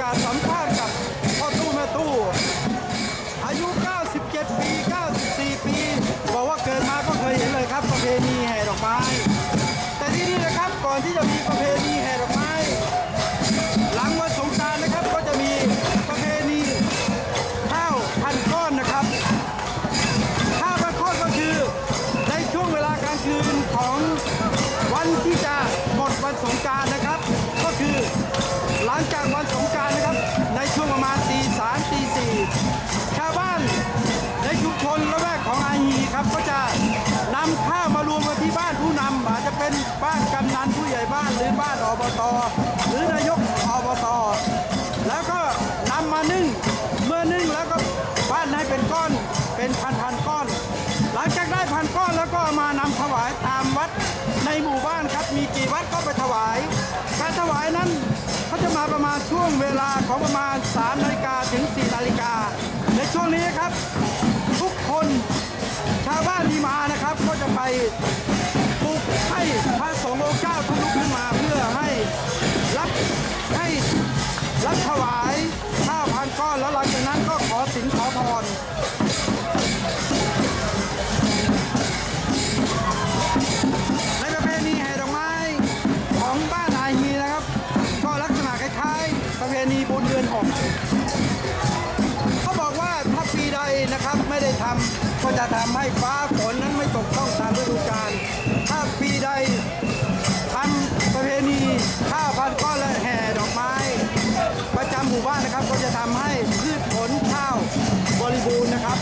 กาสสัมภาษณ์กับพ่อตู้แม่ตู้ อายุ 97 ปี 94 ปี บอกว่าเกิดมาก็เคยเห็นเลยครับประเพณีแห่ดอกไม้ แต่ที่นี่นะครับก่อนที่จะมีประเพณีแห่ดอกไม้ หลังวันสงกรานต์นะครับก็จะมีประเพณีข้าวพันก้อนนะครับข้าวพันก้อนก็คือ ในช่วงเวลากลางคืนของวันที่จะหมดวันสงกรานต์นะครับ ชาวบ้านในชุมชนละแวกของอาฮีครับก็จะนำข้าวมารวมกันที่บ้านผู้นำอาจจะเป็นบ้านกำนันผู้ใหญ่บ้านหรือบ้านอบต หรือนายกอบต แล้วก็นำมานึ่งเมื่อนึ่งแล้วก็บ้านให้เป็นก้อนเป็นพันพันก้อน หลังจากได้พันก้อนแล้วก็มานำถวายตามวัดในหมู่บ้านครับมีกี่วัดก็ไปถวาย การถวายนั้นเขาจะมาประมาณช่วงเวลาของประมาณ3นาฬิกาถึง4 ช่วงนี้ครับ ทุกคนชาวบ้านที่มานะครับ ก็จะไปปลุกให้พระสงฆ์องค์เจ้าทุลุกขึ้นมาเพื่อให้รับให้รับถวายข้าวพันก้อนแล้วหลังจากนั้นก็ขอสินขอพรในประเพณีแห่ดอกไม้ของบ้านอาฮีนะครับ ก็ลักษณะคล้ายๆ ประเพณีบุญเดือนหก นะครับไม่ได้ทำก็จะทำให้ฟ้าฝนนั้นไม่ตกต้องตามฤดูกาลถ้าปีใดทำประเพณีข้าวพันก้อนและแห่ดอกไม้ ประจำหมู่บ้านนะครับ ก็จะทำให้พืชผลข้าวบริบูรณ์นะครับ